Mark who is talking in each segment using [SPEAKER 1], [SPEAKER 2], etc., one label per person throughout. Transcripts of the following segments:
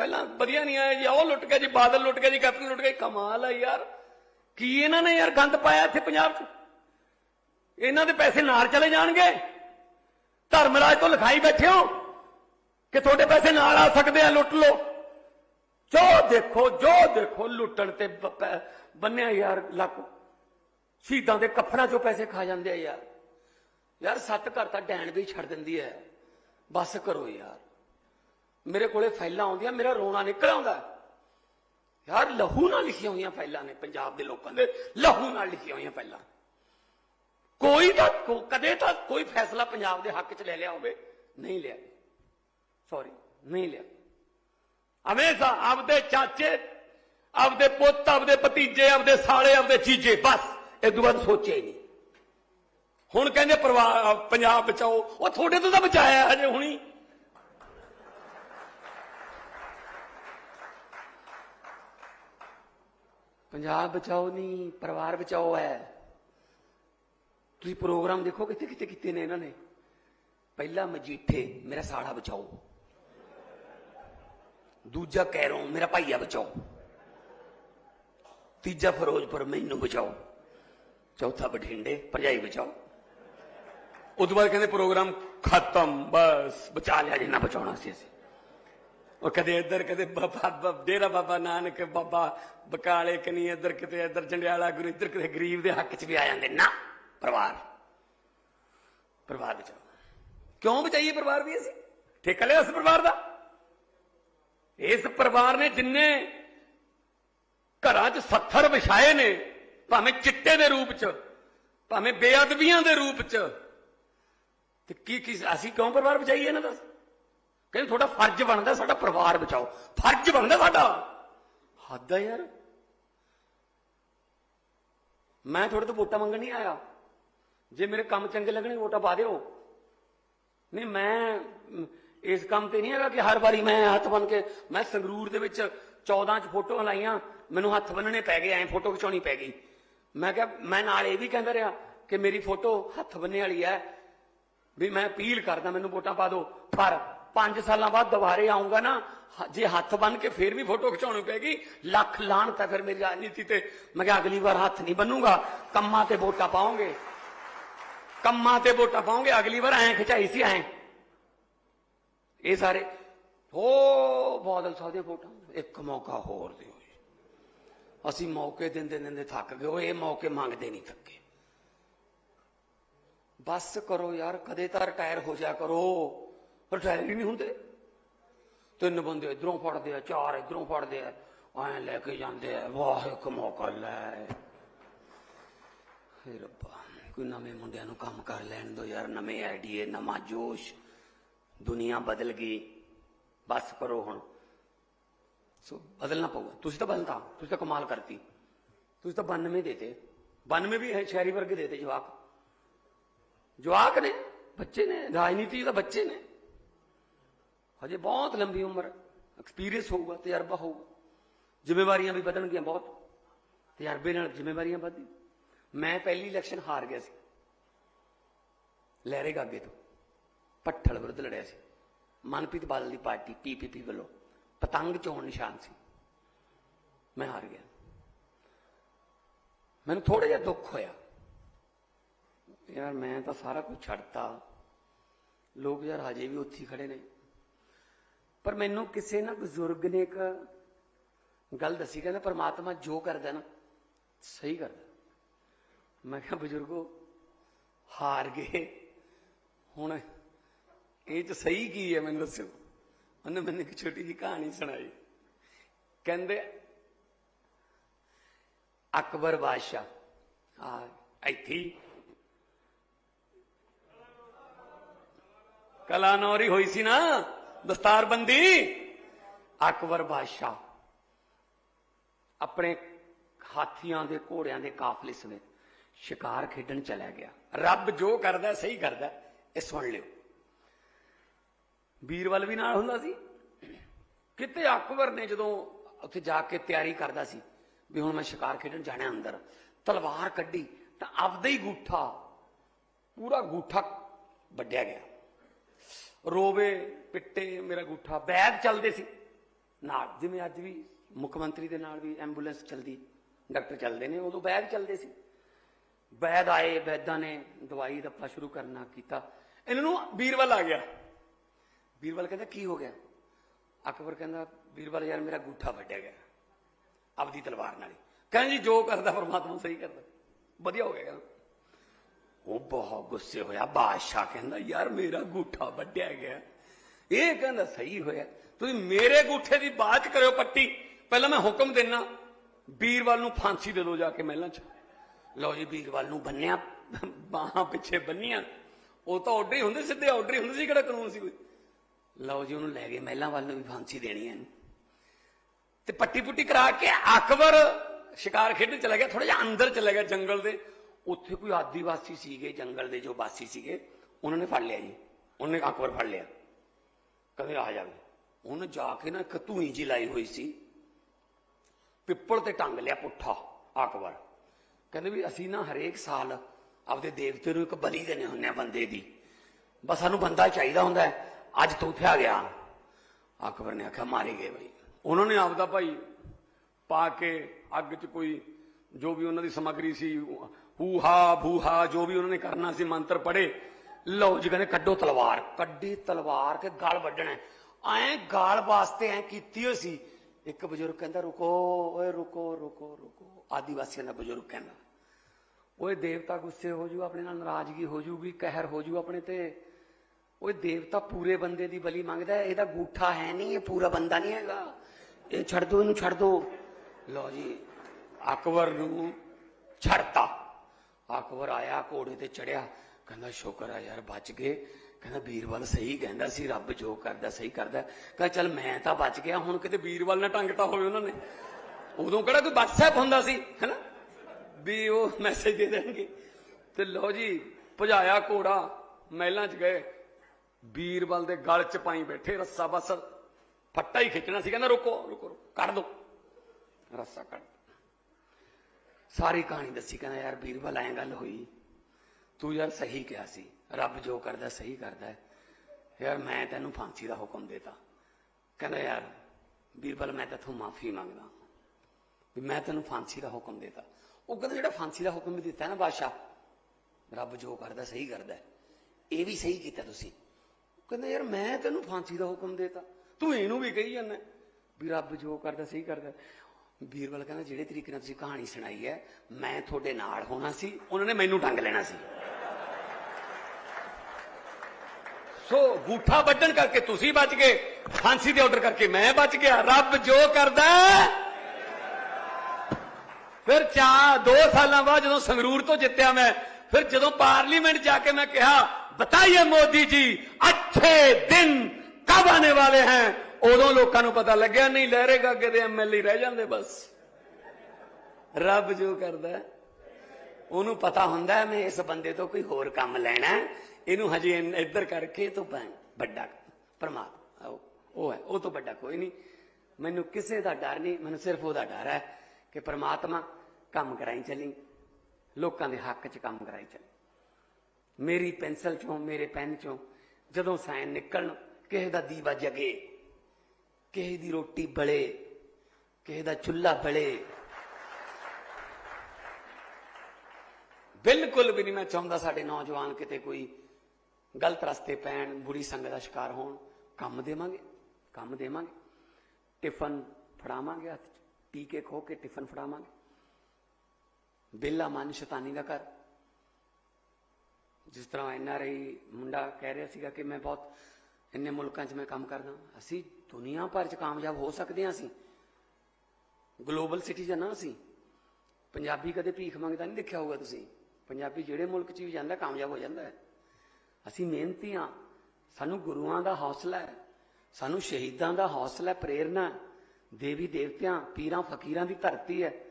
[SPEAKER 1] ਪਹਿਲਾਂ ਵਧੀਆ ਨਹੀਂ ਆਇਆ ਜੀ ਉਹ ਲੁੱਟ ਗਿਆ ਜੀ, ਬਾਦਲ ਲੁੱਟ ਗਿਆ ਜੀ, ਕੈਪਟਨ ਲੁੱਟ ਗਿਆ ਕਮਾਲ ਹੈ ਯਾਰ। ਕੀ ਇਹਨਾਂ ਨੇ ਯਾਰ ਗੰਦ ਪਾਇਆ ਇੱਥੇ ਪੰਜਾਬ 'ਚ? ਇਹਨਾਂ ਦੇ ਪੈਸੇ ਨਾਲ ਚਲੇ ਜਾਣਗੇ? ਧਰਮਰਾਜ ਤੋਂ ਲਿਖਾਈ ਬੈਠੇ ਹੋ ਕਿ ਤੁਹਾਡੇ ਪੈਸੇ ਨਾਲ ਆ ਸਕਦੇ ਆ, ਲੁੱਟ ਲਓ। ਜੋ ਦੇਖੋ ਜੋ ਦੇਖੋ, ਲੁੱਟਣ ਤੇ ਬੰਨਿਆ ਯਾਰ ਲੱਕ ਸ਼ਹੀਦਾਂ ਦੇ ਕਫਨਾਂ ਚੋਂ ਪੈਸੇ ਖਾ ਜਾਂਦੇ ਆ ਯਾਰ। ਯਾਰ, ਸੱਤ ਘਰ ਤਾਂ ਡੈਣ ਵੀ ਛੱਡ ਦਿੰਦੀ ਹੈ। ਬਸ ਕਰੋ ਯਾਰ। ਮੇਰੇ ਕੋਲੇ ਫਾਈਲਾਂ ਆਉਂਦੀਆਂ, ਮੇਰਾ ਰੋਣਾ ਨਿਕਲ ਆਉਂਦਾ ਯਾਰ, ਲਹੂ ਨਾਲ ਲਿਖੀਆਂ ਹੋਈਆਂ ਫਾਈਲਾਂ ਨੇ ਪੰਜਾਬ ਦੇ ਲੋਕਾਂ ਦੇ, ਲਹੂ ਨਾਲ ਲਿਖੀਆਂ ਹੋਈਆਂ ਫਾਈਲਾਂ। ਕੋਈ ਤਾਂ ਕਦੇ ਤਾਂ ਕੋਈ ਫੈਸਲਾ ਪੰਜਾਬ ਦੇ ਹੱਕ 'ਚ ਲੈ ਲਿਆ ਹੋਵੇ। ਨਹੀਂ ਲਿਆ। ਸੌਰੀ ਨਹੀਂ ਲਿਆ। ਹਮੇਸ਼ਾ ਆਪਦੇ ਚਾਚੇ, ਆਪਦੇ ਪੁੱਤ, ਆਪਦੇ ਭਤੀਜੇ, ਆਪਦੇ ਸਾਲੇ, ਆਪਦੇ ਚੀਜੇ ਬਸ ਇਹ ਤੋਂ ਬਾਅਦ ਸੋਚਿਆ ਹੀ ਨਹੀਂ। ਹੁਣ ਕਹਿੰਦੇ ਪਰਿਵਾਰ ਪੰਜਾਬ ਬਚਾਓ। ਉਹ ਤੁਹਾਡੇ ਤੋਂ ਤਾਂ ਬਚਾਇਆ ਹਜੇ ਹੁਣੀ। ਪੰਜਾਬ ਬਚਾਓ ਨਹੀਂ, ਪਰਿਵਾਰ ਬਚਾਓ ਹੈ। ਤੁਸੀਂ ਪ੍ਰੋਗਰਾਮ ਦੇਖੋ ਕਿੱਥੇ ਕਿੱਥੇ ਕੀਤੇ ਨੇ ਇਹਨਾਂ ਨੇ। ਪਹਿਲਾ ਮਜੀਠੇ, ਮੇਰਾ ਸਾੜਾ ਬਚਾਓ। ਦੂਜਾ ਕੈਰੋਂ, ਮੇਰਾ ਭਾਈਆ ਬਚਾਓ। ਤੀਜਾ ਫਿਰੋਜ਼ਪੁਰ, ਮੈਨੂੰ ਬਚਾਓ। ਚੌਥਾ ਬਠਿੰਡੇ, ਭਰਜਾਈ ਬਚਾਓ। ਉਦੋਂ ਬਾਅਦ ਕਹਿੰਦੇ ਪ੍ਰੋਗਰਾਮ ਖਤਮ, ਬਸ ਬਚਾ ਲਿਆ ਜਿੰਨਾ ਬਚਾਉਣਾ ਸੀ ਅਸੀਂ। ਉਹ ਕਦੇ ਇੱਧਰ, ਕਦੇ ਬਾਬਾ, ਬਾਬਾ- ਡੇਰਾ ਬਾਬਾ ਨਾਨਕ, ਬਾਬਾ ਬਕਾਲੇ ਕਨੀ ਇੱਧਰ ਕਿਤੇ, ਇੱਧਰ ਜੰਡਿਆਲਾ ਗੁਰੂ, ਇੱਧਰ ਕਿਤੇ ਗਰੀਬ ਦੇ ਹੱਕ 'ਚ ਵੀ ਆ ਜਾਂਦੇ। ਨਾ, ਪਰਿਵਾਰ। ਪਰਿਵਾਰ ਬਚਾਓ ਕਿਉਂ ਬਚਾਈਏ ਪਰਿਵਾਰ ਵੀ ਅਸੀਂ? ਠੇਕਾ ਲਿਆ ਉਸ ਪਰਿਵਾਰ ਦਾ? ਇਸ ਪਰਿਵਾਰ ਨੇ ਜਿੰਨੇ ਘਰਾਂ 'ਚ ਸੱਥਰ ਵਿਛਾਏ ਨੇ, ਭਾਵੇਂ ਚਿੱਟੇ ਦੇ ਰੂਪ 'ਚ, ਭਾਵੇਂ ਬੇਅਦਬੀਆਂ ਦੇ ਰੂਪ 'ਚ, ਤੇ ਕੀ ਕੀ ਅਸੀਂ ਕਿਉਂ ਪਰਿਵਾਰ ਬਚਾਈਏ ਇਹਨਾਂ ਦਾ? ਕਹਿੰਦੇ ਤੁਹਾਡਾ ਫਰਜ਼ ਬਣਦਾ ਸਾਡਾ ਪਰਿਵਾਰ ਬਚਾਓ। ਫਰਜ਼ ਬਣਦਾ ਸਾਡਾ। ਹੱਦ ਆ ਯਾਰ। ਮੈਂ ਤੁਹਾਡੇ ਤੋਂ ਵੋਟਾਂ ਮੰਗਣ ਨਹੀਂ ਆਇਆ। ਜੇ ਮੇਰੇ ਕੰਮ ਚੰਗੇ ਲੱਗਣੇ, ਵੋਟਾਂ ਪਾ ਦਿਓ। ਨਹੀਂ, ਮੈਂ, ਇਸ ਕੰਮ ਤੇ ਨਹੀਂ ਹੈਗਾ ਕਿ ਹਰ ਵਾਰੀ ਮੈਂ ਹੱਥ ਬਨ ਕੇ, ਮੈਂ ਸੰਗਰੂਰ ਦੇ ਵਿੱਚ 14 ਚ ਫੋਟੋਆਂ ਲਾਈਆਂ, ਮੈਨੂੰ ਹੱਥ ਬੰਨਣੇ ਪੈ ਗਏ, ਐਂ ਫੋਟੋ ਖਿਚਾਉਣੀ ਪੈ ਗਈ। ਮੈਂ ਕਿਹਾ, ਮੈਂ ਨਾਲ ਇਹ ਵੀ ਕਹਿੰਦਾ ਰਿਹਾ ਕਿ ਮੇਰੀ ਫੋਟੋ ਹੱਥ ਬੰਨੇ ਵਾਲੀ ਹੈ, ਵੀ ਮੈਂ ਅਪੀਲ ਕਰਦਾ, ਮੈਨੂੰ ਵੋਟਾਂ ਪਾ ਦਿਓ। ਪਰ 5 ਸਾਲਾਂ ਬਾਅਦ ਦੁਬਾਰੇ ਆਉਂਗਾ ਨਾ ਹ- ਜੇ ਹੱਥ ਬੰਨ ਕੇ ਫੇਰ ਵੀ ਫੋਟੋ ਖਿਚਾਉਣੀ ਪੈਗੀ ਲੱਖ ਲਾਣ ਤਾਂ ਫਿਰ ਮੇਰੀ ਰਾਜਨੀਤੀ ਤੇ ਮੈਂ ਕਿਹਾ ਅਗਲੀ ਵਾਰ ਹੱਥ ਨਹੀਂ ਬੰਨੂਗਾ ਕੰਮਾਂ ਤੇ ਵੋਟਾਂ ਪਾਉਂਗੇ ਕੰਮਾਂ ਤੇ ਵੋਟਾਂ ਪਾਉਂਗੇ ਅਗਲੀ ਵਾਰ ਐਂ ਖਿਚਾਈ ਸੀ ਐਂ ਇਹ ਸਾਰੇ ਹੋ ਬਾਦਲ ਸਾਹਿਬ ਦੀਆਂ ਫੋਟੋਆਂ ਇੱਕ ਮੌਕਾ ਹੋਰ ਦਿਓ ਜੀ। ਅਸੀਂ ਮੌਕੇ ਦਿੰਦੇ ਦਿੰਦੇ ਥੱਕ ਗਏ ਉਹ ਇਹ ਮੌਕੇ ਮੰਗਦੇ ਨਹੀਂ ਥੱਕੇ ਬਸ ਕਰੋ ਯਾਰ ਕਦੇ ਤਾਂ ਰਿਟਾਇਰ ਹੋ ਜਾ ਕਰੋ ਰਿਟਾਇਰ ਹੀ ਨਹੀਂ ਹੁੰਦੇ। ਤਿੰਨ ਬੰਦੇ ਇਧਰੋਂ ਫੜਦੇ ਆ, ਚਾਰ ਇਧਰੋਂ ਫੜਦੇ ਆ, ਐਂ ਲੈ ਕੇ ਜਾਂਦੇ ਆ, ਵਾਹ, ਇੱਕ ਮੌਕਾ ਲੈ। ਹੇ ਰੱਬਾ, ਕੋਈ ਨਵੇਂ ਮੁੰਡਿਆਂ ਨੂੰ ਕੰਮ ਕਰ ਲੈਣ ਦੋ ਯਾਰ, ਨਵੇਂ ਆਈਡੀਏ ਨਵਾਂ ਜੋਸ਼। ਦੁਨੀਆ ਬਦਲ ਗਈ। ਬਸ ਕਰੋ ਹੁਣ। ਸੋ ਬਦਲਣਾ ਪਊਗਾ। ਤੁਸੀਂ ਤਾਂ ਬਦਲਤਾ ਤੁਸੀਂ ਤਾਂ ਕਮਾਲ ਕਰਤੀ। ਤੁਸੀਂ ਤਾਂ 92 ਦੇਤੇ। 92 ਵੀ ਹੈ ਸ਼ਹਿਰੀ ਵਰਗੇ ਦੇਤੇ ਜਵਾਕ। ਜਵਾਕ ਨੇ, ਬੱਚੇ ਨੇ, ਰਾਜਨੀਤੀ ਦਾ ਬੱਚੇ ਨੇ। ਹਜੇ ਬਹੁਤ ਲੰਬੀ ਉਮਰ ਐਕਸਪੀਰੀਅੰਸ ਹੋਊਗਾ ਤਜਰਬਾ ਹੋਊਗਾ ਜ਼ਿੰਮੇਵਾਰੀਆਂ ਵੀ ਵਧਣਗੀਆਂ ਬਹੁਤ ਤਜਰਬੇ ਨਾਲ ਜ਼ਿੰਮੇਵਾਰੀਆਂ ਵਧਦੀ ਮੈਂ ਪਹਿਲੀ ਇਲੈਕਸ਼ਨ ਹਾਰ ਗਿਆ ਸੀ ਲਹਿਰੇ ਗਾਗੇ ਤੋਂ ਪੱਠਲ ਵਿਰੁੱਧ ਲੜਿਆ ਸੀ ਮਨਪ੍ਰੀਤ ਬਾਦਲ ਦੀ ਪਾਰਟੀ ਪੀਪੀਪੀ ਵੱਲੋਂ ਪਤੰਗ ਚੋਣ ਨਿਸ਼ਾਨ ਸੀ ਮੈਂ ਹਾਰ ਗਿਆ ਮੈਨੂੰ ਥੋੜਾ ਜਿਹਾ ਦੁੱਖ ਹੋਇਆ ਯਾਰ ਮੈਂ ਤਾਂ ਸਾਰਾ ਕੁਝ ਛੱਡਤਾ ਲੋਕ ਯਾਰ ਹਜੇ ਵੀ ਉੱਥੇ ਹੀ ਖੜੇ ਨੇ ਪਰ ਮੈਨੂੰ ਕਿਸੇ ਨਾ ਬਜ਼ੁਰਗ ਨੇ ਇੱਕ ਗੱਲ ਦੱਸੀ, ਕਹਿੰਦਾ ਪਰਮਾਤਮਾ ਜੋ ਕਰਦਾ ਨਾ, ਸਹੀ ਕਰਦਾ। ਮੈਂ ਕਿਹਾ, ਬਜ਼ੁਰਗੋ, ਹਾਰ ਗਏ। ਹੁਣ ਇਹ ਚ ਸਹੀ ਕੀ ਹੈ ਮੈਨੂੰ ਦੱਸੋ ਉਹਨੇ ਮੈਨੂੰ ਇੱਕ ਛੋਟੀ ਜਿਹੀ ਕਹਾਣੀ ਸੁਣਾਈ। ਕਹਿੰਦੇ, ਅਕਬਰ ਬਾਦਸ਼ਾਹ ਆ ਇੱਥੇ ਕਲਾਨੌਰੀ ਹੋਈ ਸੀ ਨਾ? ਦਸਤਾਰਬੰਦੀ। ਅਕਬਰ ਬਾਦਸ਼ਾਹ ਆਪਣੇ ਹਾਥੀਆਂ ਦੇ ਘੋੜਿਆਂ ਦੇ ਕਾਫਲੇ ਸਮੇਤ ਸ਼ਿਕਾਰ ਖੇਡਣ ਚਲਾ ਗਿਆ। ਰੱਬ ਜੋ ਕਰਦਾ, ਸਹੀ ਕਰਦਾ, ਇਹ ਸੁਣ ਲਿਓ। ਬੀਰਬਲ ਵੀ ਨਾਲ ਹੁੰਦਾ ਸੀ। ਕਿਤੇ ਅਕਬਰ ਨੇ ਜਦੋਂ ਉੱਥੇ ਜਾ ਕੇ ਤਿਆਰੀ ਕਰਦਾ ਸੀ ਵੀ ਹੁਣ ਮੈਂ ਸ਼ਿਕਾਰ ਖੇਡਣ ਜਾਣਾ ਅੰਦਰ, ਤਲਵਾਰ ਕੱਢੀ ਤਾਂ ਆਪਦਾ ਹੀ ਗੂਠਾ, ਪੂਰਾ ਗੂਠਾ ਵੱਢਿਆ ਗਿਆ। ਰੋਵੇ, ਪਿੱਟੇ, ਮੇਰਾ ਗੂਠਾ, ਬੈਗ ਚੱਲਦੇ ਸੀ। ਨਾਲ, ਜਿਵੇਂ ਅੱਜ ਵੀ ਮੁੱਖ ਮੰਤਰੀ ਦੇ ਨਾਲ ਵੀ ਐਂਬੂਲੈਂਸ ਚੱਲਦੀ, ਡਾਕਟਰ ਚੱਲਦੇ ਨੇ, ਉਦੋਂ ਵੈਦ ਚੱਲਦੇ ਸੀ। ਵੈਦ ਆਏ ਵੈਦਾਂ ਨੇ ਦਵਾਈ ਦੱਪਾ ਸ਼ੁਰੂ ਕਰਨਾ ਕੀਤਾ। ਇਹਨਾਂ ਨੂੰ ਬੀਰਬਲ ਆ ਗਿਆ। ਬੀਰਬਲ ਕਹਿੰਦਾ, ਕੀ ਹੋ ਗਿਆ? ਅਕਬਰ ਕਹਿੰਦਾ ਬੀਰਬਲ ਯਾਰ, ਮੇਰਾ ਗੂਠਾ ਵੱਢਿਆ ਗਿਆ, ਆਪਦੀ ਤਲਵਾਰ ਨਾਲ। ਹੀ ਕਹਿੰਦਾ ਜੀ, ਜੋ ਕਰਦਾ ਪਰਮਾਤਮਾ ਸਹੀ ਕਰਦਾ। ਵਧੀਆ ਹੋ ਗਿਆ ਕਹਿੰਦਾ। ਉਹ ਬਹੁਤ ਗੁੱਸੇ ਹੋਇਆ, ਬਾਦਸ਼ਾਹ ਕਹਿੰਦਾ, ਯਾਰ ਮੇਰਾ ਗੂਠਾ ਵੱਢਿਆ ਗਿਆ। ਇਹ ਕਹਿੰਦਾ, ਸਹੀ ਹੋਇਆ। ਤੁਸੀਂ ਮੇਰੇ ਗੂਠੇ ਦੀ ਬਾਤ ਕਰਿਓ ਪੱਟੀ। ਪਹਿਲਾਂ ਮੈਂ ਹੁਕਮ ਦੇਣਾ ਵੀਰਵਾਲ ਨੂੰ ਫਾਂਸੀ ਦੇ ਦਿਓ ਜਾ ਕੇ ਮਹਿਲਾਂ 'ਚ। ਲਓ ਜੀ ਵੀਰਵਾਲ ਨੂੰ ਬੰਨਿਆ, ਬਾਹਾਂ ਪਿੱਛੇ ਬੰਨੀਆਂ। ਉਹ ਤਾਂ ਆਰਡਰ ਹੀ ਹੁੰਦੇ ਸਿੱਧੇ ਆਰਡਰ ਹੀ ਹੁੰਦੇ ਸੀ, ਕਿਹੜਾ ਕਾਨੂੰਨ ਸੀ ਕੋਈ। ਲਓ ਜੀ, ਉਹਨੂੰ ਲੈ ਗਏ, ਮਹਿਲਾਂ ਵੱਲ ਨੂੰ ਵੀ ਫਾਂਸੀ ਦੇਣੀ ਹੈ। ਤੇ ਪੱਟੀ ਪੁੱਟੀ ਕਰਾ ਕੇ ਅਕਬਰ ਸ਼ਿਕਾਰ ਖੇਡਣ ਚਲਾ ਗਿਆ ਥੋੜਾ ਜਿਹਾ ਅੰਦਰ ਚਲਾ ਗਿਆ ਜੰਗਲ ਦੇ। ਉੱਥੇ ਕੋਈ ਆਦੀਵਾਸੀ ਸੀਗੇ, ਜੰਗਲ ਦੇ ਜੋ ਵਾਸੀ ਸੀਗੇ, ਉਹਨਾਂ ਨੇ ਫੜ ਲਿਆ ਜੀ। ਉਹਨੇ ਅਕਬਰ ਫੜ ਲਿਆ। ਕਹਿੰਦੇ, ਆ ਜਾਵੇ ਉਹਨੇ ਜਾ ਕੇ ਨਾ ਇੱਕ ਧੂਈ ਜੀ ਲਾਈ ਹੋਈ ਸੀ। ਪਿੱਪਲ ਤੇ ਟੰਗ ਲਿਆ ਪੁੱਠਾ ਅਕਬਰ ਕਹਿੰਦੇ ਵੀ ਅਸੀਂ ਨਾ ਹਰੇਕ ਸਾਲ ਆਪਦੇ ਦੇਵਤੇ ਨੂੰ ਇੱਕ ਬਲੀ ਦੇਣੇ ਹੁੰਦੇ ਆ ਬੰਦੇ ਦੀ। ਬਸ ਸਾਨੂੰ ਬੰਦਾ ਚਾਹੀਦਾ ਹੁੰਦਾ ਹੈ। ਅੱਜ ਤੂੰ ਉੱਥੇ ਆ ਗਿਆ। ਅਕਬਰ ਨੇ ਆਖਿਆ, ਮਾਰੇ ਗਏ ਬਈ। ਉਹਨਾਂ ਨੇ ਆਪਦਾ ਭਾਈ ਪਾ ਕੇ ਅੱਗ 'ਚ ਕੋਈ ਜੋ ਵੀ ਉਹਨਾਂ ਦੀ ਸਮੱਗਰੀ ਸੀ ਹੂਹਾ ਬੂਹਾ ਜੋ ਵੀ ਉਹਨਾਂ ਨੇ ਕਰਨਾ ਸੀ, ਮੰਤਰ ਪੜੇ ਲਓ ਜੀ ਕਹਿੰਦੇ ਕੱਢੋ ਤਲਵਾਰ, ਕੱਢੀ ਤਲਵਾਰ ਕੇ ਗਲ ਵੱਢਣਾ ਐ ਗਾਲ ਵਾਸਤੇ ਐ ਕੀਤੀ ਹੋਈ ਸੀ। ਇੱਕ ਬਜ਼ੁਰਗ ਕਹਿੰਦਾ, ਰੁਕੋ, ਓਏ ਰੁਕੋ ਰੁਕੋ ਰੁਕੋ। ਆਦੀਵਾਸੀਆਂ ਦਾ ਬਜ਼ੁਰਗ ਕਹਿੰਦਾ, ਓਏ ਦੇਵਤਾ ਗੁੱਸੇ ਹੋ ਜੂ, ਆਪਣੇ ਨਾਲ ਨਾਰਾਜ਼ਗੀ ਹੋ ਜੂਗੀ, ਕਹਿਰ ਹੋ ਜੂ ਆਪਣੇ ਤੇ। ਓਏ ਦੇਵਤਾ ਪੂਰੇ ਬੰਦੇ ਦੀ ਬਲੀ ਮੰਗਦਾ ਇਹਦਾ ਗੂਠਾ ਹੈ ਨਹੀਂ, ਇਹ ਪੂਰਾ ਬੰਦਾ ਨਹੀਂ ਹੈਗਾ। ਇਹ ਛੱਡ ਦੋ, ਇਹਨੂੰ ਛੱਡ ਦੋ। ਲਓ ਜੀ ਅਕਬਰ ਨੂੰ ਛੱਡਤਾ। ਅਕਬਰ ਆਇਆ ਘੋੜੇ ਤੇ ਚੜਿਆ। ਕਹਿੰਦਾ ਸ਼ੁਕਰ ਆ ਯਾਰ ਬਚ ਗਏ। ਕਹਿੰਦਾ ਵੀਰਵਾਲ ਸਹੀ ਕਹਿੰਦਾ ਸੀ ਰੱਬ ਜੋ ਕਰਦਾ ਸਹੀ ਕਰਦਾ। ਕਹਿੰਦਾ ਚੱਲ ਮੈਂ ਤਾਂ ਬਚ ਗਿਆ ਹੁਣ ਕਿਤੇ ਵੀਰਵਾਲ ਨਾ ਟੰਗਤਾ ਹੋਵੇ ਉਹਨਾਂ ਨੇ। ਉਦੋਂ ਕਿਹੜਾ ਕੋਈ WhatsApp ਹੁੰਦਾ ਸੀ ਹੈਨਾ? ਵੀ ਉਹ ਮੈਸੇਜ ਦੇ ਦੇਣਗੇ। ਤੇ ਲਓ ਜੀ ਭਜਾਇਆ ਘੋੜਾ ਮਹਿਲਾਂ 'ਚ ਗਏ। ਵੀਰਵਾਲ ਦੇ ਗਲ 'ਚ ਪਾਈ ਬੈਠੇ ਰੱਸਾ ਬਸ ਫੱਟਾ ਹੀ ਖਿੱਚਣਾ ਸੀ ਕਹਿੰਦਾ ਰੁਕੋ ਰੁਕੋ ਰੁਕੋ, ਕੱਢ ਦੋ। ਰੱਸਾ ਕੱਢ ਸਾਰੀ ਕਹਾਣੀ ਦੱਸੀ, ਕਹਿੰਦਾ ਯਾਰ ਬੀਰਬਲ ਐਂ ਗੱਲ ਹੋਈ। ਤੂੰ ਯਾਰ ਸਹੀ ਕਿਹਾ ਸੀ, ਰੱਬ ਜੋ ਕਰਦਾ ਸਹੀ ਕਰਦਾ ਯਾਰ ਮੈਂ ਤੈਨੂੰ ਫਾਂਸੀ ਦਾ ਹੁਕਮ ਦੇਤਾ। ਕਹਿੰਦਾ ਯਾਰ ਵੀਰਬਲ ਮੈਂ ਤੇਥੋਂ ਮਾਫੀ ਮੰਗਦਾ। ਵੀ ਮੈਂ ਤੈਨੂੰ ਫਾਂਸੀ ਦਾ ਹੁਕਮ ਦੇਤਾ। ਉਹ ਕਹਿੰਦਾ ਜਿਹੜਾ ਫਾਂਸੀ ਦਾ ਹੁਕਮ ਦਿੱਤਾ ਨਾ ਬਾਦਸ਼ਾਹ, ਰੱਬ ਜੋ ਕਰਦਾ ਸਹੀ ਕਰਦਾ ਇਹ ਵੀ ਸਹੀ ਕੀਤਾ ਤੁਸੀਂ। ਕਹਿੰਦਾ ਯਾਰ ਮੈਂ ਤੈਨੂੰ ਫਾਂਸੀ ਦਾ ਹੁਕਮ ਦੇਤਾ। ਤੂੰ ਇਹਨੂੰ ਵੀ ਕਹੀ ਜਾਂਦਾ ਵੀ ਰੱਬ ਜੋ ਕਰਦਾ ਸਹੀ ਕਰਦਾ ਵੀਰਵਾਲ ਕਹਿੰਦਾ, ਜਿਹੜੇ ਤਰੀਕੇ ਨਾਲ ਤੁਸੀਂ ਕਹਾਣੀ ਸੁਣਾਈ ਹੈ, ਮੈਂ ਤੁਹਾਡੇ ਨਾਲ ਹੋਣਾ ਸੀ, ਉਹਨਾਂ ਨੇ ਮੈਨੂੰ ਟੰਗ ਲੈਣਾ ਸੀ। ਸੋ ਗੂਠਾ ਵੱਢਣ ਕਰਕੇ ਤੁਸੀਂ ਬਚ ਗਏ, ਫਾਂਸੀ ਦੇ ਆਰਡਰ ਕਰਕੇ ਮੈਂ ਬਚ ਗਿਆ, ਰੱਬ ਜੋ ਕਰਦਾ ਫਿਰ ਚਾ 2 ਸਾਲਾਂ ਬਾਅਦ ਜਦੋਂ ਸੰਗਰੂਰ ਤੋਂ ਜਿੱਤਿਆ ਮੈਂ, ਫਿਰ ਜਦੋਂ ਪਾਰਲੀਮੈਂਟ ਜਾ ਕੇ ਮੈਂ ਕਿਹਾ, ਬਤਾਈਏ ਮੋਦੀ ਜੀ ਅੱਛੇ ਦਿਨ ਕਬ ਆਨੇ ਵਾਲੇ हैं ਉਦੋਂ ਲੋਕਾਂ ਨੂੰ ਪਤਾ ਲੱਗਿਆ, ਨਹੀਂ ਲਹਿਰੇਗਾ ਅੱਗੇ ਦੇ ਐਮਐਲਏ ਰਹਿ ਜਾਂਦੇ ਬਸ। ਰੱਬ ਜੋ ਕਰਦਾ, ਉਹਨੂੰ ਪਤਾ ਹੁੰਦਾ, ਮੈਂ ਇਸ ਬੰਦੇ ਤੋਂ ਕੋਈ ਹੋਰ ਕੰਮ ਲੈਣਾ ਇਹਨੂੰ ਹਜੇ ਇੱਧਰ ਕਰਕੇ ਤੋਂ ਵੱਡਾ ਪਰਮਾਤਮਾ ਉਹ- ਹੈ, ਉਹ ਤੋਂ ਵੱਡਾ ਕੋਈ ਨਹੀਂ। ਮੈਨੂੰ ਕਿਸੇ ਦਾ ਡਰ ਨਹੀਂ, ਮੈਨੂੰ ਸਿਰਫ ਉਹਦਾ ਡਰ ਹੈ ਕਿ ਪਰਮਾਤਮਾ ਕੰਮ ਕਰਾਈ ਚਲੀ, ਲੋਕਾਂ ਦੇ ਹੱਕ 'ਚ ਕੰਮ ਕਰਾਈ ਚੱਲੀ। ਮੇਰੀ ਪੈਨਸਲ ਚੋਂ, ਮੇਰੇ ਪੈਨ ਚੋਂ ਜਦੋਂ ਸਾਇਨ ਨਿਕਲਣ, ਕਿਸੇ ਦਾ ਦੀਵਾ ਜਗੇ। ਕਿਸੇ ਦੀ ਰੋਟੀ ਬਲੇ, ਕਿਸੇ ਦਾ ਚੁੱਲ੍ਹਾ ਬਲੇ। ਬਿਲਕੁਲ ਵੀ ਨਹੀਂ ਮੈਂ ਚਾਹੁੰਦਾ ਸਾਡੇ ਨੌਜਵਾਨ ਕਿਤੇ ਕੋਈ ਗਲਤ ਰਸਤੇ ਪੈਣ, ਬੁਰੀ ਸੰਗਤ ਦਾ ਸ਼ਿਕਾਰ ਹੋਣ। ਕੰਮ ਦੇਵਾਂਗੇ ਕੰਮ ਦੇਵਾਂਗੇ। ਟਿਫਨ ਫੜਾਵਾਂਗੇ ਹੱਥ 'ਚ, ਟੀਕੇ ਖੋ ਕੇ ਟਿਫਨ ਫੜਾਵਾਂਗੇ। ਬੇਲਾ ਮਨ ਸ਼ੈਤਾਨੀ ਦਾ ਘਰ। ਜਿਸ ਤਰ੍ਹਾਂ ਐਨਆਰਆਈ ਮੁੰਡਾ ਕਹਿ ਰਿਹਾ ਸੀਗਾ ਕਿ ਮੈਂ ਬਹੁਤ ਇੰਨੇ ਮੁਲਕਾਂ 'ਚ ਮੈਂ ਕੰਮ ਕਰਦਾ ਅਸੀਂ ਦੁਨੀਆ ਭਰ 'ਚ ਕਾਮਯਾਬ ਹੋ ਸਕਦੇ ਹਾਂ ਅਸੀਂ। ਗਲੋਬਲ ਸਿਟੀਜ਼ਨ ਆ ਅਸੀਂ। ਪੰਜਾਬੀ ਕਦੇ ਭੀਖ ਮੰਗਦਾ ਨਹੀਂ ਦੇਖਿਆ ਹੋਊਗਾ ਤੁਸੀਂ। ਪੰਜਾਬੀ ਜਿਹੜੇ ਮੁਲਕ 'ਚ ਵੀ ਜਾਂਦਾ ਕਾਮਯਾਬ ਹੋ ਜਾਂਦਾ ਹੈ। ਅਸੀਂ ਮਿਹਨਤੀ ਹਾਂ। ਸਾਨੂੰ ਗੁਰੂਆਂ ਦਾ ਹੌਸਲਾ ਹੈ। ਸਾਨੂੰ ਸ਼ਹੀਦਾਂ ਦਾ ਹੌਸਲਾ ਹੈ, ਪ੍ਰੇਰਨਾ ਦੇਵੀ ਦੇਵਤਿਆਂ ਪੀਰਾਂ ਫਕੀਰਾਂ ਦੀ ਧਰਤੀ ਹੈ।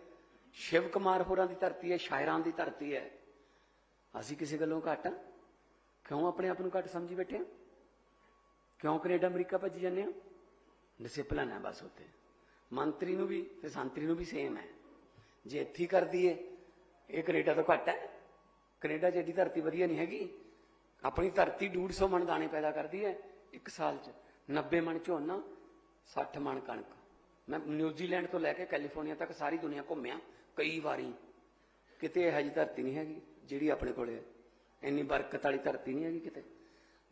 [SPEAKER 1] ਸ਼ਿਵ ਕੁਮਾਰ ਹੋਰਾਂ ਦੀ ਧਰਤੀ ਹੈ ਸ਼ਾਇਰਾਂ ਦੀ ਧਰਤੀ ਹੈ। ਅਸੀਂ ਕਿਸੇ ਗੱਲੋਂ ਘੱਟ ਹਾਂ? ਕਿਉਂ ਆਪਣੇ ਆਪ ਨੂੰ ਘੱਟ ਸਮਝੀ ਬੈਠੇ ਹਾਂ? ਕਿਉਂ ਕੈਨੇਡਾ, ਅਮਰੀਕਾ ਭੱਜੀ ਜਾਂਦੇ ਆ? ਡਿਸਪਲਿਨ ਹੈ ਬਸ ਉੱਥੇ। ਮੰਤਰੀ ਨੂੰ ਵੀ ਤੇ ਸੰਤਰੀ ਨੂੰ ਵੀ ਸੇਮ ਹੈ। ਜੇ ਇੱਥੇ ਕਰਦੀ ਕਰ ਇਹ ਕੈਨੇਡਾ ਤੋਂ ਘੱਟ ਹੈ। ਕੈਨੇਡਾ 'ਚ ਏਡੀ ਧਰਤੀ ਵਧੀਆ ਨਹੀਂ ਹੈਗੀ। ਆਪਣੀ ਧਰਤੀ 150 ਮਣ ਦਾਣੇ ਪੈਦਾ ਕਰਦੀ ਹੈ ਇੱਕ ਸਾਲ 'ਚ। 90 ਮਣ ਝੋਨਾ 60 ਮਣ ਕਣਕ। ਮੈਂ ਨਿਊਜ਼ੀਲੈਂਡ ਤੋਂ ਲੈ ਕੇ ਕੈਲੀਫੋਰਨੀਆ ਤੱਕ ਸਾਰੀ ਦੁਨੀਆ ਘੁੰਮਿਆ, ਕਈ ਵਾਰੀ। ਕਿਤੇ ਇਹੋ ਜਿਹੀ ਧਰਤੀ ਨਹੀਂ ਹੈਗੀ, ਜਿਹੜੀ ਆਪਣੇ ਕੋਲੇ ਇੰਨੀ ਬਰਕਤ ਵਾਲੀ ਧਰਤੀ ਨਹੀਂ ਹੈਗੀ ਕਿਤੇ।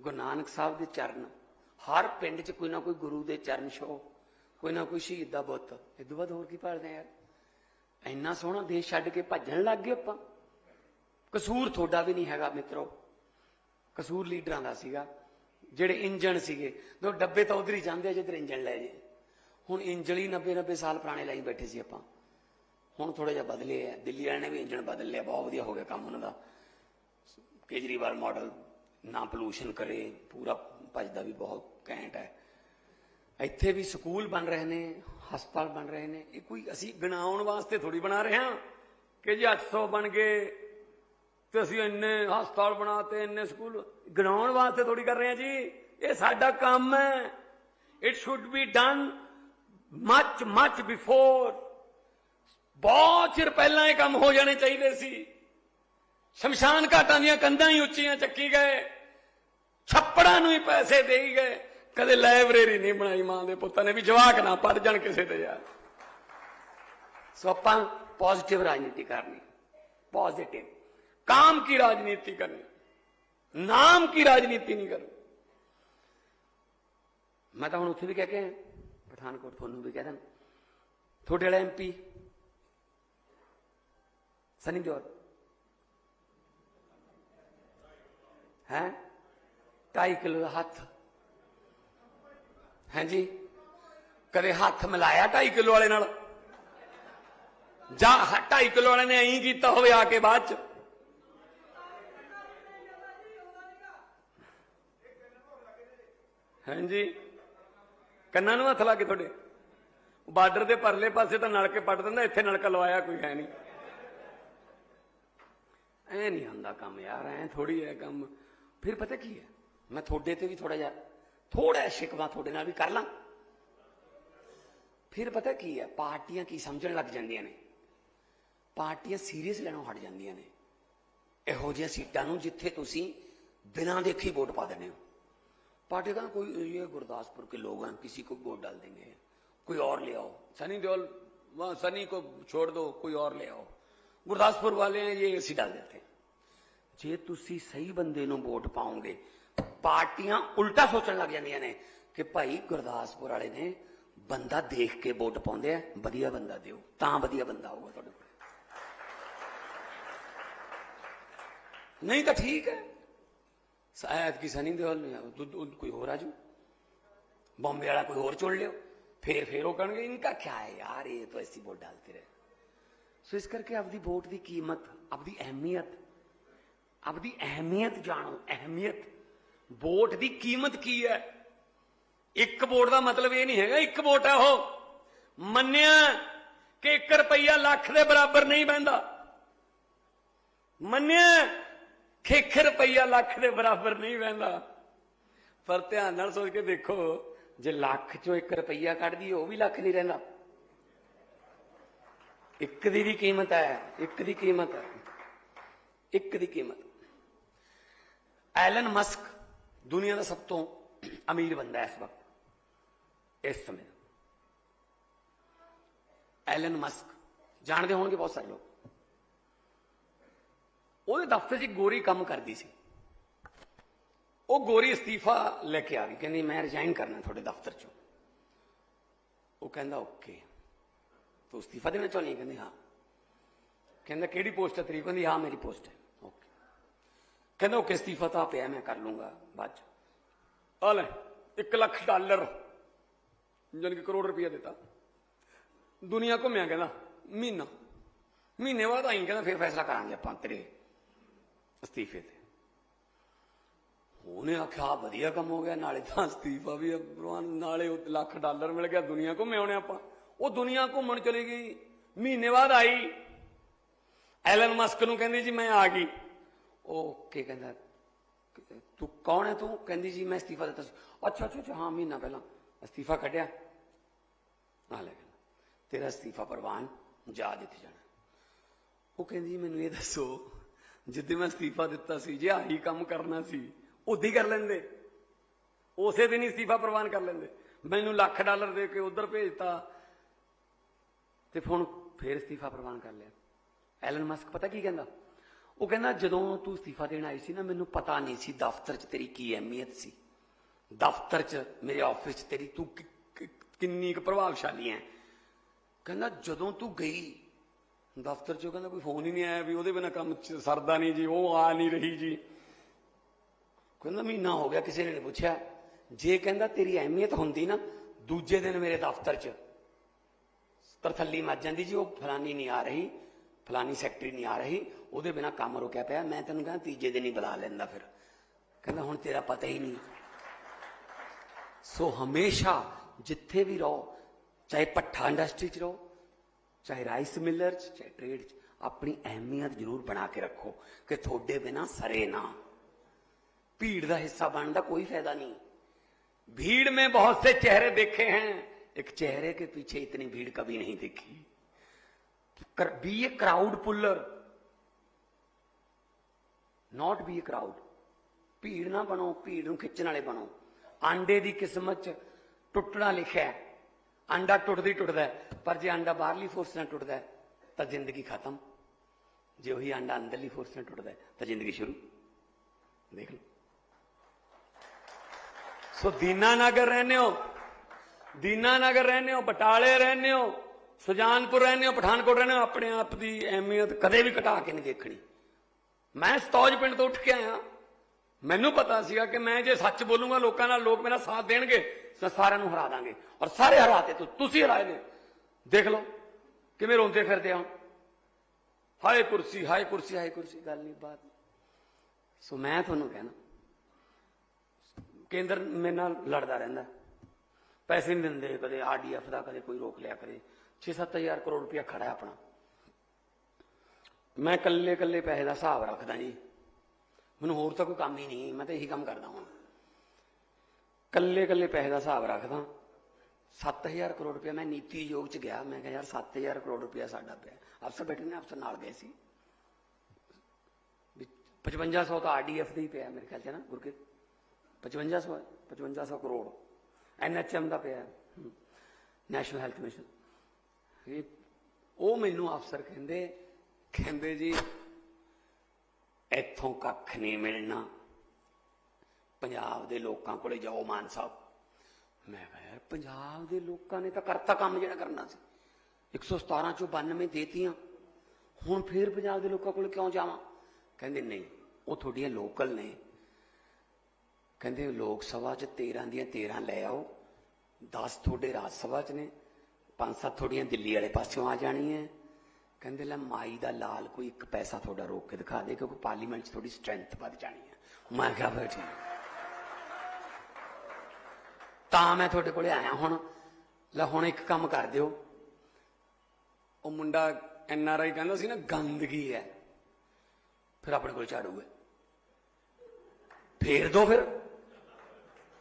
[SPEAKER 1] ਗੁਰੂ ਨਾਨਕ ਸਾਹਿਬ ਦੇ ਚਰਨ। ਹਰ ਪਿੰਡ 'ਚ ਕੋਈ ਨਾ ਕੋਈ ਗੁਰੂ ਦੇ ਚਰਨ ਛੋ ਕੋਈ ਨਾ ਕੋਈ ਸ਼ਹੀਦ ਦਾ ਬੁੱਤ। ਇਹ ਤੋਂ ਬਾਅਦ ਹੋਰ ਕੀ ਭਾਲਦੇ ਆ? ਯਾਰ ਇੰਨਾ ਸੋਹਣਾ ਦੇਸ਼ ਛੱਡ ਕੇ ਭੱਜਣ ਲੱਗ ਗਏ ਆਪਾਂ। ਕਸੂਰ ਤੁਹਾਡਾ ਵੀ ਨਹੀਂ ਹੈਗਾ ਮਿੱਤਰੋ। ਕਸੂਰ ਲੀਡਰਾਂ ਦਾ ਸੀਗਾ। ਜਿਹੜੇ ਇੰਜਣ ਸੀਗੇ ਦੋ ਡੱਬੇ ਤਾਂ ਉਧਰ ਹੀ ਜਾਂਦੇ ਆ, ਜਿੱਧਰ ਇੰਜਣ ਲੈ ਜੇ। ਹੁਣ ਇੰਜਣ ਹੀ 90 90 ਸਾਲ ਪੁਰਾਣੇ ਲਾਈ ਬੈਠੇ ਸੀ ਆਪਾਂ। ਹੁਣ ਥੋੜਾ ਜਿਹਾ ਬਦਲੇ ਆ। ਦਿੱਲੀ ਵਾਲਿਆਂ ਨੇ ਵੀ ਇੰਜਣ ਬਦਲ ਲਿਆ, ਬਹੁਤ ਵਧੀਆ ਹੋ ਗਿਆ ਕੰਮ ਉਹਨਾਂ ਦਾ। ਕੇਜਰੀਵਾਲ ਮਾਡਲ, ਨਾ ਪੋਲੂਸ਼ਨ ਕਰੇ, ਪੂਰਾ ਭਜਦਾ ਵੀ ਬਹੁਤ ਘੈਂਟ ਹੈ। ਇੱਥੇ ਵੀ ਸਕੂਲ ਬਣ ਰਹੇ ਨੇ, ਹਸਪਤਾਲ ਬਣ ਰਹੇ ਨੇ। ਇਹ ਕੋਈ ਅਸੀਂ ਗਣਾਉਣ ਵਾਸਤੇ ਥੋੜੀ ਬਣਾ ਰਹੇ ਹਾਂ ਕਿ ਜੀ 800 ਬਣ ਗਏ ਤੇ ਅਸੀਂ ਇੰਨੇ ਹਸਪਤਾਲ ਬਣਾਤੇ ਇੰਨੇ ਸਕੂਲ ਗਣਾਉਣ ਵਾਸਤੇ ਥੋੜੀ ਕਰ ਰਹੇ ਹਾਂ ਜੀ। ਇਹ ਸਾਡਾ ਕੰਮ ਹੈ। It should be done much much before ਬਹੁਤ ਚਿਰ ਪਹਿਲਾਂ ਇਹ ਕੰਮ ਹੋ ਜਾਣੇ ਚਾਹੀਦੇ ਸੀ। ਸ਼ਮਸ਼ਾਨ ਘਾਟਾਂ ਦੀਆਂ ਕੰਧਾਂ ਹੀ ਉੱਚੀਆਂ ਚੱਕੀ ਗਏ। ਛੱਪੜਾਂ ਨੂੰ ਹੀ ਪੈਸੇ ਦੇਈ ਗਏ ਕਦੇ ਲਾਇਬ੍ਰੇਰੀ ਨਹੀਂ ਬਣਾਈ ਮਾਂ ਦੇ ਪੁੱਤਾਂ ਨੇ ਵੀ ਜਵਾਕ ਨਾ ਪੜ ਜਾਣ ਕਿਸੇ ਤੇ ਯਾਰ ਸੋ ਆਪਾਂ ਪੋਜ਼ਿਟਿਵ ਰਾਜਨੀਤੀ ਕਰਨੀ पॉजिटिव काम की राजनीति करनी नाम की राजनीति नहीं करनी ਮੈਂ ਤਾਂ ਹੁਣ ਉੱਥੇ ਵੀ ਕਹਿ ਕੇ ਆਇਆ, ਪਠਾਨਕੋਟ ਤੁਹਾਨੂੰ ਵੀ ਕਹਿ ਦਾਂ ਤੁਹਾਡੇ ਵਾਲਾ ਐਮਪੀ ਸਨੀ ਦਿਓਲ ਹੈ 2.5 ਕਿਲੋ ਦਾ ਹੱਥ। ਹਾਂਜੀ? ਕਦੇ ਹੱਥ ਮਿਲਾਇਆ 2.5 ਕਿਲੋ ਵਾਲੇ ਨਾਲ? ਜਾਂ 2.5 ਕਿਲੋ ਵਾਲੇ ਨੇ ਐਂ ਕੀਤਾ ਹੋਵੇ ਆ ਕੇ ਬਾਅਦ ਚ? ਹਾਂਜੀ? ਕੰਨਾਂ ਨੂੰ ਹੱਥ ਲਾ ਕੇ ਤੁਹਾਡੇ? ਬਾਰਡਰ ਦੇ ਪਰਲੇ ਪਾਸੇ ਤਾਂ ਨਲਕੇ ਪੱਟ ਦਿੰਦਾ, ਇੱਥੇ ਨਲਕਾ ਲਵਾਇਆ ਕੋਈ ਹੈ ਨਹੀਂ। ਐ ਨਹੀਂ ਹੁੰਦਾ ਕੰਮ ਯਾਰ, ਐ ਥੋੜੀ ਹੈ ਕੰਮ। ਫਿਰ ਪਤਾ ਕੀ ਹੈ? ਮੈਂ ਤੁਹਾਡੇ ਤੇ ਵੀ ਥੋੜਾ ਜਿਹਾ ਥੋੜਾ ਸ਼ਿਕਵਾ ਤੁਹਾਡੇ ਨਾਲ ਵੀ ਕਰ ਲਾਂ ਫਿਰ ਪਤਾ ਕੀ ਹੈ ਪਾਰਟੀਆਂ ਕੀ ਸਮਝਣ ਲੱਗ ਜਾਂਦੀਆਂ ਨੇ ਪਾਰਟੀਆਂ ਸੀਰੀਅਸ ਲੈਣੋਂ ਹਟ ਜਾਂਦੀਆਂ ਨੇ ਇਹੋ ਜਿਹੀਆਂ ਸੀਟਾਂ ਨੂੰ ਜਿੱਥੇ ਤੁਸੀਂ ਬਿਨਾਂ ਦੇਖੀ ਵੋਟ ਪਾ ਦਿੰਦੇ ਹੋ पार्टी का कोई ये गुरदासपुर के लोग हैं किसी को वोट डाल देंगे कोई और ले आओ सनी देओल वहां सनी को छोड़ दो कोई और ले आओ ਗੁਰਦਾਸਪੁਰ ਵਾਲੇ हैं ये ਅਸੀਂ डाल देते हैं ਜੇ ਤੁਸੀਂ ਸਹੀ ਬੰਦੇ ਨੂੰ ਵੋਟ ਪਾਓਗੇ ਪਾਰਟੀਆਂ ਉਲਟਾ ਸੋਚਣ ਲੱਗ ਜਾਂਦੀਆਂ ਨੇ ਕਿ ਭਾਈ ਗੁਰਦਾਸਪੁਰ ਵਾਲੇ ਨੇ ਬੰਦਾ ਦੇਖ ਕੇ ਵੋਟ ਪਾਉਂਦੇ ਆ, ਵਧੀਆ ਬੰਦਾ ਦਿਓ, ਤਾਂ ਵਧੀਆ ਬੰਦਾ ਹੋਊਗਾ ਤੁਹਾਡੇ ਕੋਲ। ਨਹੀਂ ਤਾਂ ਠੀਕ ਹੈ। ਸਾਇਦ ਕੀ ਸਨੀ ਦੇਵਲ ਨੂੰ ਕੋਈ ਹੋਰ ਆ ਆਜੂ। ਬੰਬੇ ਵਾਲਾ ਕੋਈ ਹੋਰ ਚੁਣ ਲਿਓ। ਫੇਰ ਫੇਰ ਉਹ ਕਹਣਗੇ, ਇਨਕਾ ਕੀ ਹੈ ਯਾਰ, ਇਹ ਤਾਂ ਐਸੀ ਵੋਟ ਡਾਲਤੇ ਰਹੇ। ਸੋ ਇਸ ਕਰਕੇ ਆਪਦੀ ਵੋਟ ਦੀ ਕੀਮਤ, ਆਪਦੀ ਅਹਿਮੀਅਤ ਆਪਦੀ ਅਹਿਮੀਅਤ ਜਾਣੋ, ਅਹਿਮੀਅਤ। ਵੋਟ ਦੀ ਕੀਮਤ ਕੀ ਹੈ? ਇੱਕ ਵੋਟ ਦਾ ਮਤਲਬ ਇਹ ਨਹੀਂ ਹੈਗਾ, ਇੱਕ ਵੋਟ ਹੈ ਉਹ। ਮੰਨਿਆ ਕਿ 1 ਰੁਪਈਆ ਲੱਖ ਦੇ ਬਰਾਬਰ ਨਹੀਂ ਬਹਿੰਦਾ। ਮੰਨਿਆ ਕਿ 1 ਰੁਪਈਆ ਲੱਖ ਦੇ ਬਰਾਬਰ ਨਹੀਂ ਬਹਿੰਦਾ। ਪਰ ਧਿਆਨ ਨਾਲ ਸੋਚ ਕੇ ਦੇਖੋ, ਜੇ ਲੱਖ ਚੋਂ 1 ਰੁਪਈਆ ਕੱਢਦੀ ਉਹ ਵੀ ਲੱਖ ਨਹੀਂ ਰਹਿੰਦਾ। ਇੱਕ ਦੀ ਵੀ ਕੀਮਤ ਹੈ, ਇੱਕ ਦੀ ਕੀਮਤ ਹੈ, ਇੱਕ ਦੀ ਕੀਮਤ। ਐਲਨ ਮਸਕ ਦੁਨੀਆ ਦਾ ਸਭ ਤੋਂ ਅਮੀਰ ਬੰਦਾ ਇਸ ਵਕਤ, ਇਸ ਸਮੇਂ ਐਲਨ ਮਸਕ ਜਾਣਦੇ ਹੋਣਗੇ ਬਹੁਤ ਸਾਰੇ ਲੋਕ। ਉਹਦੇ ਦਫ਼ਤਰ 'ਚ ਇੱਕ ਗੋਰੀ ਕੰਮ ਕਰਦੀ ਸੀ। ਉਹ ਗੋਰੀ ਅਸਤੀਫਾ ਲੈ ਕੇ ਆ ਗਈ। ਕਹਿੰਦੀ, ਮੈਂ ਰਿਜ਼ਾਈਨ ਕਰਨਾ ਤੁਹਾਡੇ ਦਫ਼ਤਰ 'ਚੋਂ। ਉਹ ਕਹਿੰਦਾ, ਓਕੇ। ਤੂੰ ਅਸਤੀਫਾ ਦੇਣਾ ਚਾਹੁੰਦੀ ਹੈ? ਕਹਿੰਦੀ, ਹਾਂ। ਕਹਿੰਦਾ, ਕਿਹੜੀ ਪੋਸਟ ਹੈ ਤੇਰੀ? ਕਹਿੰਦੀ, ਹਾਂ, ਮੇਰੀ ਪੋਸਟ ਹੈ। ਕਹਿੰਦਾ ਓਕੇ ਅਸਤੀਫਾ ਤਾਂ ਪਿਆ ਮੈਂ ਕਰ ਲੂੰਗਾ ਬਾਅਦ 'ਚ ਆ ਲੈ 1 ਲੱਖ ਡਾਲਰ ਜਾਣੀ ਕਿ ਕਰੋੜ ਰੁਪਇਆ ਦਿੱਤਾ ਦੁਨੀਆ ਘੁੰਮਿਆ ਕਹਿੰਦਾ ਮਹੀਨਾ ਮਹੀਨੇ ਬਾਅਦ ਆਈ ਕਹਿੰਦਾ ਫਿਰ ਫੈਸਲਾ ਕਰਾਂਗੇ ਆਪਾਂ ਤੇਰੇ ਅਸਤੀਫੇ ਤੇ ਉਹਨੇ ਆਖਿਆ ਆਹ ਵਧੀਆ ਕੰਮ ਹੋ ਗਿਆ ਨਾਲੇ ਤਾਂ ਅਸਤੀਫਾ ਵੀ ਆ ਭਗਵਾਨ ਨਾਲੇ ਉਹ ਲੱਖ ਡਾਲਰ ਮਿਲ ਗਿਆ ਦੁਨੀਆ ਘੁੰਮੇ ਆਉਣੇ ਆਪਾਂ ਉਹ ਦੁਨੀਆ ਘੁੰਮਣ ਚਲੀ ਗਈ ਮਹੀਨੇ ਬਾਅਦ ਆਈ ਐਲਨ ਮਸਕ ਨੂੰ ਕਹਿੰਦੀ ਜੀ ਮੈਂ ਆ ਗਈ ਉਹ ਕੀ ਕਹਿੰਦਾ ਤੂੰ ਕੌਣ ਹੈ ਤੂੰ? ਕਹਿੰਦੀ ਜੀ ਮੈਂ ਅਸਤੀਫਾ ਦਿੱਤਾ ਸੀ। ਅੱਛਾ ਅੱਛਾ ਅੱਛਾ ਹਾਂ ਮਹੀਨਾ ਪਹਿਲਾਂ ਅਸਤੀਫਾ ਕੱਢਿਆ। ਨਾ ਲੈ ਕਹਿੰਦਾ ਤੇਰਾ ਅਸਤੀਫਾ ਪ੍ਰਵਾਨ ਜਾ ਜਿੱਥੇ ਜਾਣਾ। ਉਹ ਕਹਿੰਦੀ ਜੀ, ਮੈਨੂੰ ਇਹ ਦੱਸੋ ਜਿੱਦੇ ਮੈਂ ਅਸਤੀਫਾ ਦਿੱਤਾ ਸੀ ਜੇ ਆਹੀ ਕੰਮ ਕਰਨਾ ਸੀ ਉਦੀ ਕਰ ਲੈਂਦੇ। ਉਸੇ ਦਿਨ ਹੀ ਅਸਤੀਫਾ ਪ੍ਰਵਾਨ ਕਰ ਲੈਂਦੇ। ਮੈਨੂੰ ਲੱਖ ਡਾਲਰ ਦੇ ਕੇ ਉਧਰ ਭੇਜਤਾ। ਤੇ ਹੁਣ ਫੇਰ ਅਸਤੀਫਾ ਪ੍ਰਵਾਨ ਕਰ ਲਿਆ। ਐਲਨ ਮਸਕ ਪਤਾ ਕੀ ਕਹਿੰਦਾ? ਉਹ ਕਹਿੰਦਾ, ਜਦੋਂ ਤੂੰ ਅਸਤੀਫਾ ਦੇਣ ਆਈ ਸੀ ਨਾ, ਮੈਨੂੰ ਪਤਾ ਨਹੀਂ ਸੀ ਦਫ਼ਤਰ 'ਚ ਤੇਰੀ ਕੀ ਅਹਿਮੀਅਤ ਸੀ। ਦਫ਼ਤਰ 'ਚ ਮੇਰੇ ਆਫਿਸ 'ਚ ਤੇਰੀ ਤੂੰ ਕਿੰਨੀ ਕੁ ਪ੍ਰਭਾਵਸ਼ਾਲੀ ਹੈ ਕਹਿੰਦਾ, ਜਦੋਂ ਤੂੰ ਗਈ, ਦਫ਼ਤਰ 'ਚੋਂ ਕਹਿੰਦਾ, ਕੋਈ ਫੋਨ ਹੀ ਨਹੀਂ ਆਇਆ ਵੀ ਉਹਦੇ ਬਿਨਾ ਕੰਮ 'ਚ ਸਰਦਾ ਨਹੀਂ ਜੀ, ਉਹ ਆ ਨਹੀਂ ਰਹੀ ਜੀ। ਕਹਿੰਦਾ, ਮਹੀਨਾ ਹੋ ਗਿਆ ਕਿਸੇ ਨੇ ਪੁੱਛਿਆ। ਜੇ ਕਹਿੰਦਾ ਤੇਰੀ ਅਹਿਮੀਅਤ ਹੁੰਦੀ ਨਾ, ਦੂਜੇ ਦਿਨ ਮੇਰੇ ਦਫ਼ਤਰ 'ਚ ਤਰਥੱਲੀ ਮੱਜ ਜਾਂਦੀ ਜੀ, ਉਹ ਫਲਾਨੀ ਨਹੀਂ ਆ ਰਹੀ। ਫਲਾਨੀ ਸੈਕਟਰੀ ਨਹੀਂ ਆ ਰਹੀ ਉਹਦੇ ਬਿਨਾ ਕੰਮ ਰੁਕਿਆ ਪਿਆ ਮੈਂ ਤੈਨੂੰ ਕਹਿੰਦਾ ਤੀਜੇ ਦਿਨ ਹੀ ਬੁਲਾ ਲੈਂਦਾ ਫਿਰ ਕਹਿੰਦਾ ਹੁਣ ਤੇਰਾ ਪਤਾ ਹੀ ਨਹੀਂ ਸੋ ਹਮੇਸ਼ਾ ਜਿੱਥੇ ਵੀ ਰਹੋ ਚਾਹੇ ਪੱਠਾ ਇੰਡਸਟਰੀ 'ਚ ਰਹੋ ਚਾਹੇ ਰਾਈਸ ਮਿਲਰ 'ਚ ਚਾਹੇ ਟ੍ਰੇਡ 'ਚ ਆਪਣੀ ਅਹਿਮੀਅਤ ਜ਼ਰੂਰ ਬਣਾ ਕੇ ਰੱਖੋ ਕਿ ਤੁਹਾਡੇ ਬਿਨਾ ਸਰੇ ਨਾ भीड़ का हिस्सा बनने का कोई फायदा नहीं भीड़ में बहुत से चेहरे देखे हैं एक चेहरे के पीछे इतनी भीड़ कभी नहीं देखी Be a crowd puller. Not be a crowd ਭੀੜ ਨਾ ਬਣੋ, ਭੀੜ ਨੂੰ ਖਿੱਚਣ ਵਾਲੇ ਬਣੋ। ਆਂਡੇ ਦੀ ਕਿਸਮਤ ਚ ਟੁੱਟਣਾ ਲਿਖਿਆ ਹੈ। ਅੰਡਾ ਟੁੱਟਦੀ ਟੁੱਟਦਾ ਪਰ ਜੇ ਅੰਡਾ ਬਾਹਰਲੀ ਫੋਰਸ ਨਾਲ ਟੁੱਟਦਾ ਤਾਂ ਜ਼ਿੰਦਗੀ ਖਤਮ। ਜੇ ਉਹੀ ਅੰਡਾ ਅੰਦਰਲੀ ਫੋਰਸ ਨਾਲ ਟੁੱਟਦਾ ਤਾਂ ਜ਼ਿੰਦਗੀ ਸ਼ੁਰੂ। ਦੇਖ ਲਓ। ਸੋ ਦੀਨਾ ਨਗਰ ਰਹਿੰਦੇ ਹੋ। ਦੀਨਾ ਨਗਰ ਰਹਿੰਦੇ ਹੋ, ਬਟਾਲੇ ਰਹਿੰਦੇ ਹੋ। ਸੁਜਾਨਪੁਰ ਰਹਿੰਦੇ ਹੋ, ਪਠਾਨਕੋਟ ਰਹਿੰਦੇ ਹੋ, ਆਪਣੇ ਆਪ ਦੀ ਅਹਿਮੀਅਤ ਕਦੇ ਵੀ ਘਟਾ ਕੇ ਨਹੀਂ ਦੇਖਣੀ। ਮੈਂ ਸਤੌਜ ਪਿੰਡ ਤੋਂ ਉੱਠ ਕੇ ਆਇਆ। ਮੈਨੂੰ ਪਤਾ ਸੀਗਾ ਕਿ ਮੈਂ ਜੇ ਸੱਚ ਬੋਲੂੰਗਾ, ਲੋਕਾਂ ਨਾਲ ਲੋਕ ਮੇਰਾ ਸਾਥ ਦੇਣਗੇ ਤਾਂ ਸਾਰਿਆਂ ਨੂੰ ਹਰਾ ਦਾਂਗੇ। ਔਰ ਸਾਰੇ ਹਰਾਤੇ ਤੁਸੀਂ ਹਰਾਏ ਨੇ। ਦੇਖ ਲਓ, ਕਿਵੇਂ ਰੋਂਦੇ ਫਿਰਦੇ ਆ। ਹਾਏ ਕੁਰਸੀ ਹਾਏ ਕੁਰਸੀ ਹਾਏ ਕੁਰਸੀ। ਗੱਲ ਨਹੀਂ, ਬਾਤ ਸੋ ਮੈਂ ਤੁਹਾਨੂੰ ਕਹਿਣਾ, ਕੇਂਦਰ ਮੇਰੇ ਨਾਲ ਲੜਦਾ ਰਹਿੰਦਾ। ਪੈਸੇ ਨਹੀਂ ਦਿੰਦੇ ਕਦੇ ਆਰਡੀਐਫ ਦਾ ਕਦੇ ਕੋਈ ਰੋਕ ਲਿਆ ਕਰੇ। 6-7000 ਕਰੋੜ ਰੁਪਇਆ ਖੜਾ ਹੈ ਆਪਣਾ। ਮੈਂ ਕੱਲੇ ਕੱਲੇ ਪੈਸੇ ਦਾ ਹਿਸਾਬ ਰੱਖਦਾ ਜੀ। ਮੈਨੂੰ ਹੋਰ ਤਾਂ ਕੋਈ ਕੰਮ ਹੀ ਨਹੀਂ ਮੈਂ ਤਾਂ ਇਹੀ ਕੰਮ ਕਰਦਾ ਹੁਣ। ਕੱਲੇ ਕੱਲੇ ਪੈਸੇ ਦਾ ਹਿਸਾਬ ਰੱਖਦਾ। 7000 ਕਰੋੜ ਰੁਪਇਆ ਮੈਂ ਨੀਤੀ ਆਯੋਗ ਚ ਗਿਆ। ਮੈਂ ਕਿਹਾ ਯਾਰ 7000 ਕਰੋੜ ਰੁਪਇਆ ਸਾਡਾ ਪਿਆ। ਅਫਸਰ ਬੈਠੇ ਨੇ ਅਫਸਰ ਨਾਲ ਗਏ ਸੀ। ਵੀ 5500 ਤਾਂ ਆਰਡੀਐਫ ਦਾ ਹੀ ਪਿਆ ਮੇਰੇ ਖਿਆਲ ਚ ਨਾ ਗੁਰਕਿਰਤ 5500 ਹੈ, 5500 ਕਰੋੜ। ਐਨਐਚਐਮ ਦਾ ਪਿਆ। ਨੈਸ਼ਨਲ ਹੈਲਥ ਮਿਸ਼ਨ ਇਹ ਉਹ ਮੈਨੂੰ ਅਫਸਰ ਕਹਿੰਦੇ ਕਹਿੰਦੇ ਜੀ, ਇੱਥੋਂ ਕੱਖ ਨਹੀਂ ਮਿਲਣਾ। ਪੰਜਾਬ ਦੇ ਲੋਕਾਂ ਕੋਲੇ ਜਾਓ ਮਾਨ ਸਾਹਿਬ। ਮੈਂ ਕਿਹਾ, ਯਾਰ, ਪੰਜਾਬ ਦੇ ਲੋਕਾਂ ਨੇ ਤਾਂ ਕਰਤਾ ਕੰਮ ਜਿਹੜਾ ਕਰਨਾ ਸੀ। 117 ਚੋਂ 92 ਦੇਤੀਆਂ। ਹੁਣ ਫੇਰ ਪੰਜਾਬ ਦੇ ਲੋਕਾਂ ਕੋਲ ਕਿਉਂ ਜਾਵਾਂ? ਕਹਿੰਦੇ, ਨਹੀਂ, ਉਹ ਤੁਹਾਡੀਆਂ ਲੋਕਲ ਨੇ। ਕਹਿੰਦੇ, ਲੋਕ ਸਭਾ ਚ 13 ਦੀਆਂ 13 ਲੈ ਆਓ। 10 ਤੁਹਾਡੇ ਰਾਜ ਸਭਾ ਚ ਨੇ। ਪੰਜ ਸੱਤ ਥੋੜੀਆਂ ਦਿੱਲੀ ਵਾਲੇ ਪਾਸਿਓਂ ਆ ਜਾਣੀਆਂ। ਕਹਿੰਦੇ, ਲੈ ਮਾਈ ਦਾ ਲਾਲ ਕੋਈ ਇੱਕ ਪੈਸਾ ਤੁਹਾਡਾ ਰੋਕ ਕੇ ਦਿਖਾ ਦੇ, ਕਿਉਂਕਿ ਪਾਰਲੀਮੈਂਟ 'ਚ ਤੁਹਾਡੀ ਸਟਰੈਂਥ ਵੱਧ ਜਾਣੀ ਹੈ। ਮੈਂ ਕਿਹਾ, ਫਿਰ ਠੀਕ। ਤਾਂ ਮੈਂ ਤੁਹਾਡੇ ਕੋਲੇ ਆਇਆ ਹੁਣ। ਲੈ ਹੁਣ ਇੱਕ ਕੰਮ ਕਰ ਦਿਓ। ਉਹ ਮੁੰਡਾ ਐਨ ਆਰ ਆਈ ਕਹਿੰਦਾ ਸੀ ਨਾ, ਗੰਦਗੀ ਹੈ। ਫਿਰ ਆਪਣੇ ਕੋਲ ਝਾੜੂ ਹੈ। ਫੇਰ ਦੋ ਫਿਰ।